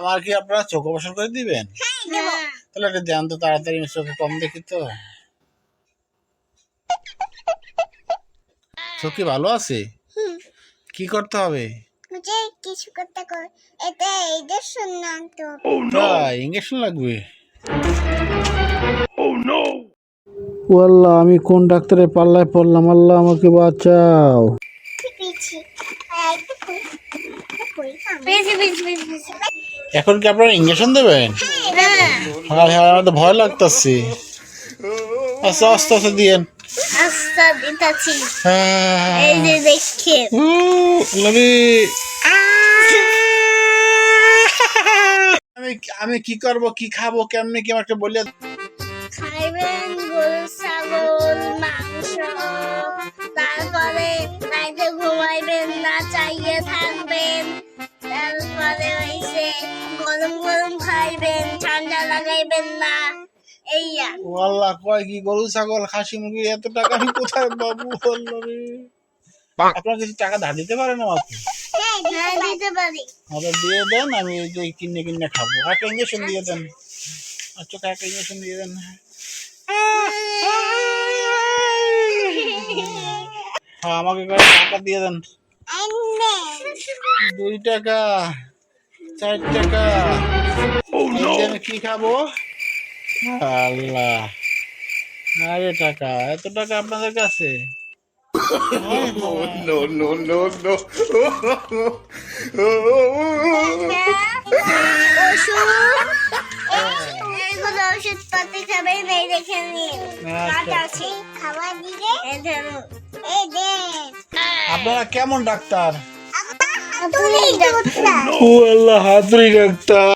আমার কি আপনারা চোখ অপারেশন করে দিবেন? হ্যাঁ তাহলে একটা দেন তো তাড়াতাড়ি চোখে কম দেখি তো। চোখ কি ভালো আছে? কি করতে হবে? মুঝে কিছু করতে কর এটা তাই ইঞ্জেকশন লাগবে। আল্লাহ আমি কোন ডাক্তারের পাল্লায় পড়লাম? আল্লাহ আমাকে বাঁচাও। কই পিছি পিছি পিছি। এখন কি আপনারা ইঞ্জেকশন দেবেন? হ্যাঁ। হ্যাঁ হ্যাঁ আমার তো ভয় লাগতেছে। আস্তে আস্তে আস্তে দিয়েন হ্যাঁ। আমি আমি কি করব কি খাব কেমনে কি আমাকে বলে খাইবেন গরম গরম খাইবেন ঠান্ডা লাগাইবেন না। এইয়া। ও আল্লাহ কয় কি গরু ছাগল খাসি মুরগি এত টাকা আমি কোথায় রে? আপনারা কিছু টাকা ধার দিতে পারেন হ্যাঁ দিতে পারি। আমাদের দিয়ে দেন আমি এই যে কিনে কিনে খাব। একটা ইঞ্জেকশন দিয়ে দেন। আচ্ছা একটা ইঞ্জেকশন দিয়ে দেন। হ্যাঁ আমাকে টাকা দিয়ে দেন। দুই টাকা। চার টাকা। আমি কি খাব? আল্লাহ। আরে টাকা এত টাকা আপনাদের কাছে? খাবেন এই দেখে নিন আছে খাবার দিলে আপনারা কেমন ডাক্তার? ও আল্লাহ হাতুড়ি ডাক্তার।